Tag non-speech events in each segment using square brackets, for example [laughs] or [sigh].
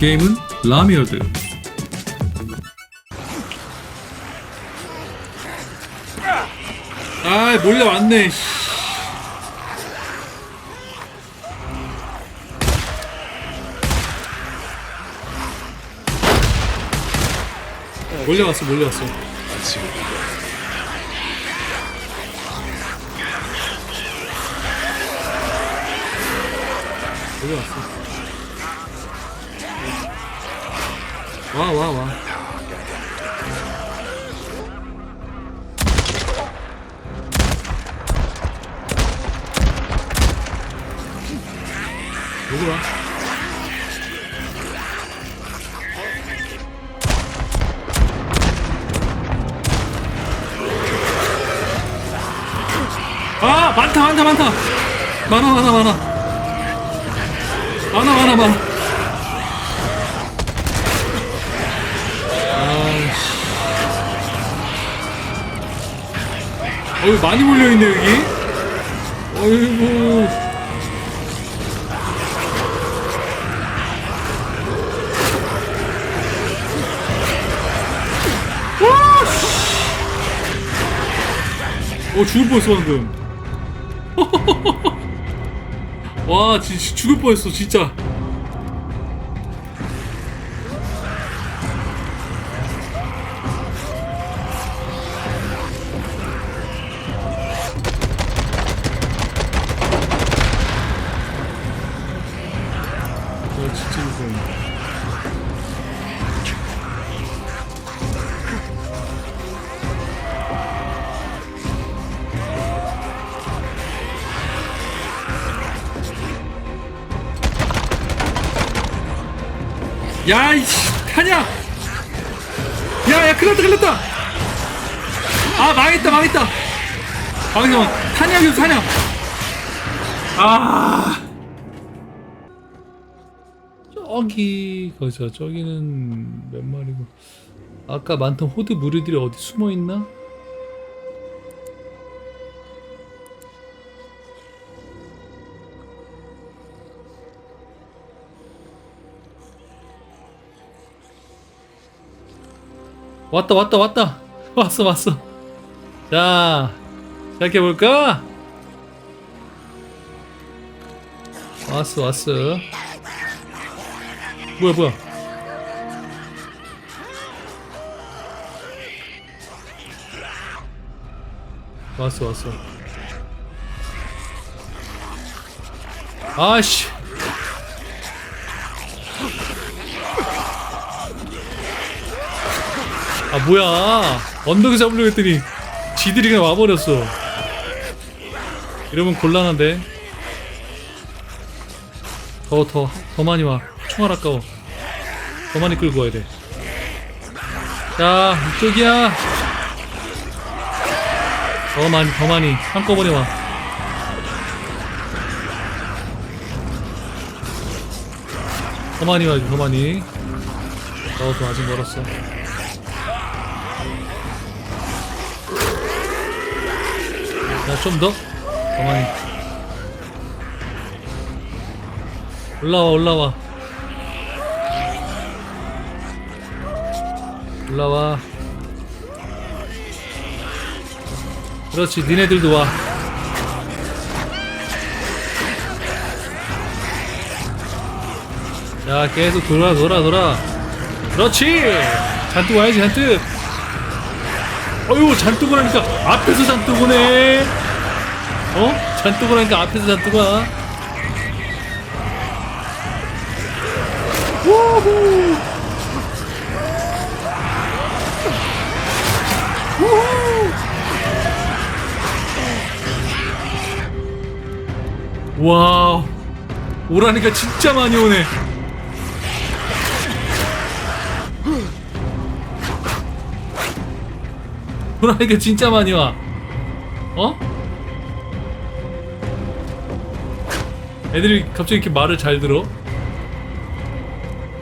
게임은 라미어드. 아 몰려왔네. 씨. 몰려왔어 몰려왔어. 몰려왔어. 와 와 와. 와. 아 많다 많다 많다 많아 많아 많아 많아 많아 많아 어이 많이 몰려있네 여기. 어이구. 어 죽을 뻔했어 방금. [laughs] 와 진짜 죽을 뻔했어 진짜 야 이씨 타냐? 야 야 큰일 났다 큰일 났다. 아 망했다 망했다. 방금 타냐 계속 타냐? 아. 저기 거기서 저기는 몇 마리고. 아까 많던 호드 무리들이 어디 숨어 있나? 왔다 왔다 왔다. 왔어 왔어. 자 시작해볼까? 왔어 왔어. 뭐야 뭐야? 왔어 왔어. 아씨 아 뭐야? 언덕에 잡으려고 했더니 지들이 그냥 와버렸어. 이러면 곤란한데. 더더 더 많이 와. 총알 아까워. 더 많이 끌고 와야 돼자 이쪽이야. 더 많이 더 많이. 한꺼번에 와. 더 많이 와야지 더 많이. 어더 아직 멀었어 자, 좀 더. 가만히. 올라와, 올라와. 올라와. 그렇지, 니네들도 와. 자, 계속 돌아, 돌아, 돌아. 그렇지! 잔뜩 와야지, 잔뜩! 어휴 잔뜩 오라니까 앞에서 잔뜩 오네 어? 잔뜩 오라니까 앞에서 잔뜩 와 우후 우후 와 오라니까 진짜 많이 오네 오라니까 진짜 많이 와. 어? 애들이 갑자기 이렇게 말을 잘 들어?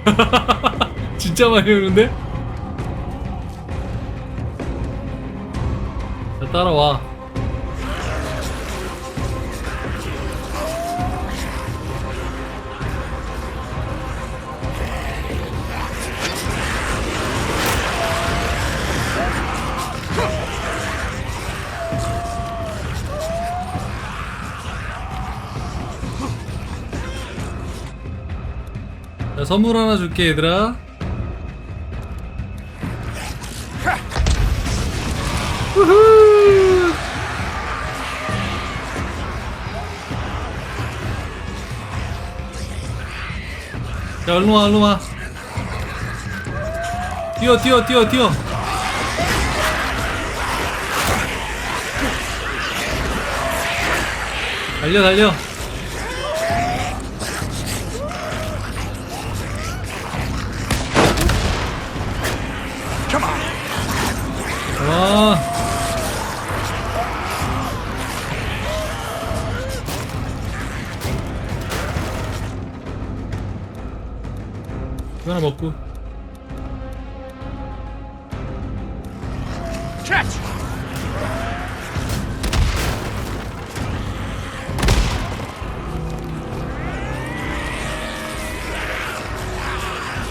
[laughs] 진짜 많이 오는데? 자, 따라와. 선물 하나 줄게 얘들아. 우후! 자 얼른와 얼른와. 뛰어 뛰어 뛰어 뛰어. 달려 달려 와 이거 하나 먹고 Catch!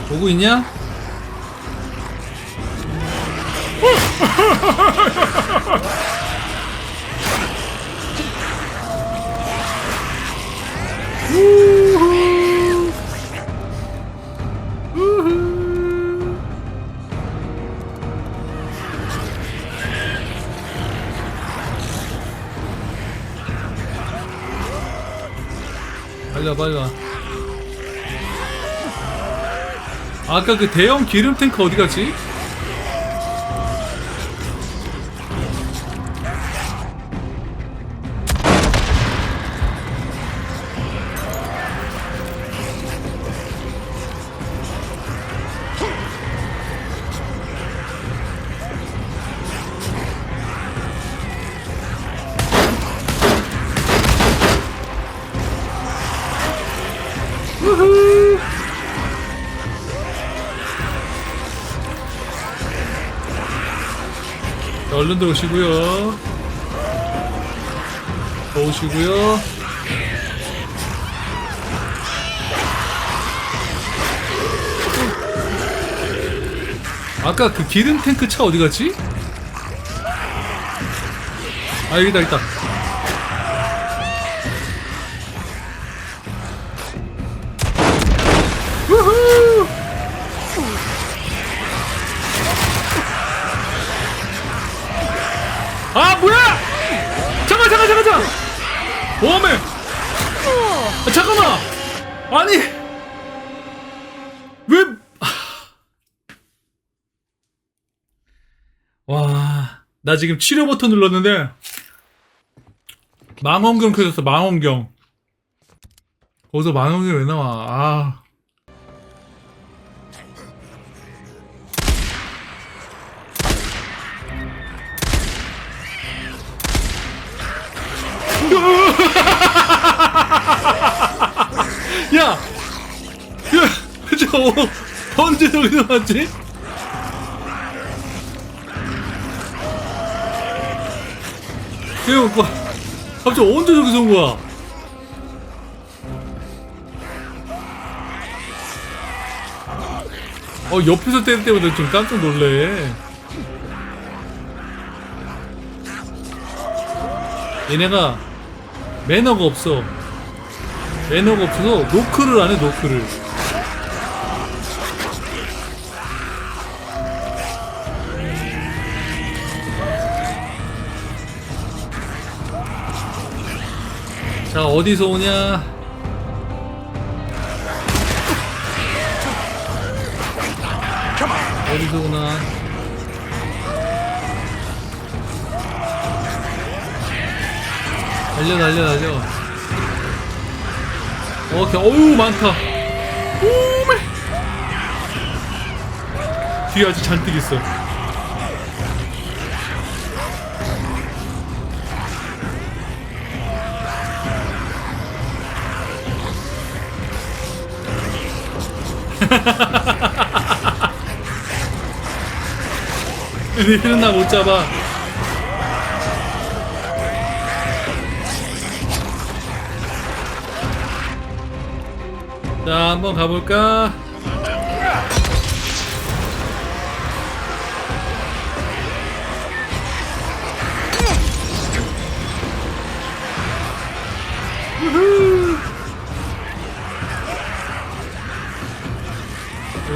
보고 있냐? 우후. 우후. 빨리 와 빨리 와 아까 그 대형 기름 탱크 어디 갔지? 얼른 들어오시고요. 오시고요. 아까 그 기름 탱크 차 어디 갔지? 아 여기다 있다. 아니 왜? 와, 나 지금 치료 버튼 눌렀는데 망원경 켜졌어 망원경. 거기서 망원경 왜 나와? 아. 언제 저기서 왔지? 이거 봐. 갑자기 언제 저기서 온 거야? 어 옆에서 때릴 때마다 좀 깜짝 놀래. 얘네가 매너가 없어. 매너가 없어서 노크를 안 해 노크를. 자 어디서 오냐? 어디서 오나? 달려 달려 달려. 오케이 어우 많다. 오메. 뒤에 아주 잔뜩 있어. 니들은 나못 잡아. 자, 한번 가볼까?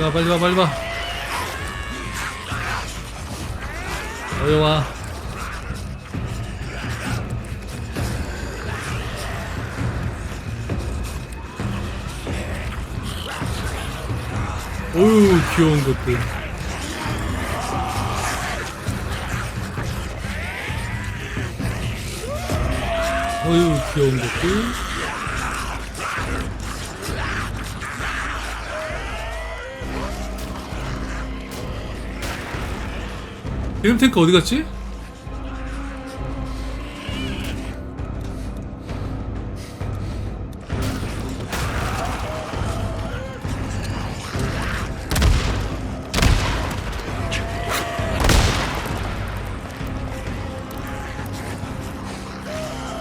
빨리 와 빨리 와 빨리 와. 빨리 와. 어유 귀여운 것들. 어유 귀여운 것들 이름 탱크 어디 갔지?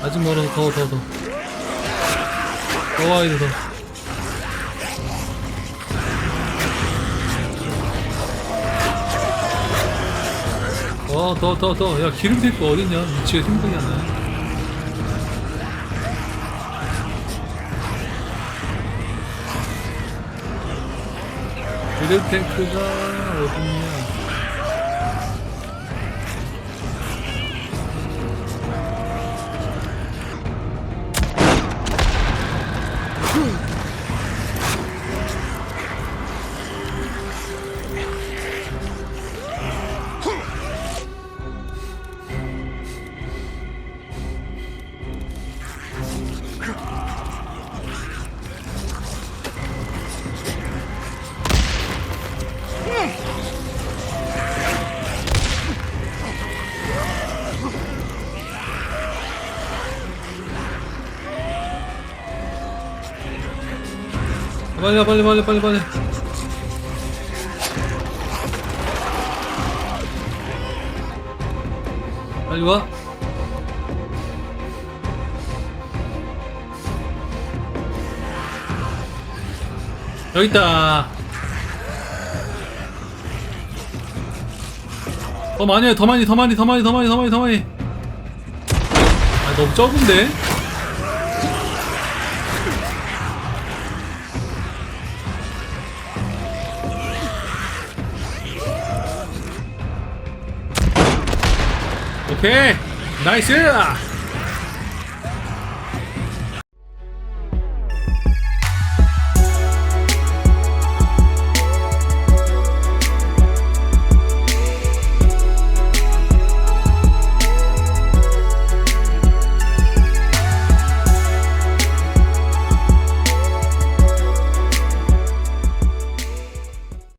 아직 멀어서 더더 더. 더 와야 돼 더. 어, 더, 더, 더. 야, 기름 탱크 어딨냐? 위치가 나네. 기름 탱크가 어딨냐? 빨리 와, 빨리, 빨리, 빨리, 빨리. 빨리 와. 여기 있다. 더 많이 해, 더 많이, 더 많이, 더 많이, 더 많이, 더 많이, 더 많이. 아, 너무 적은데? 오케이. 나이스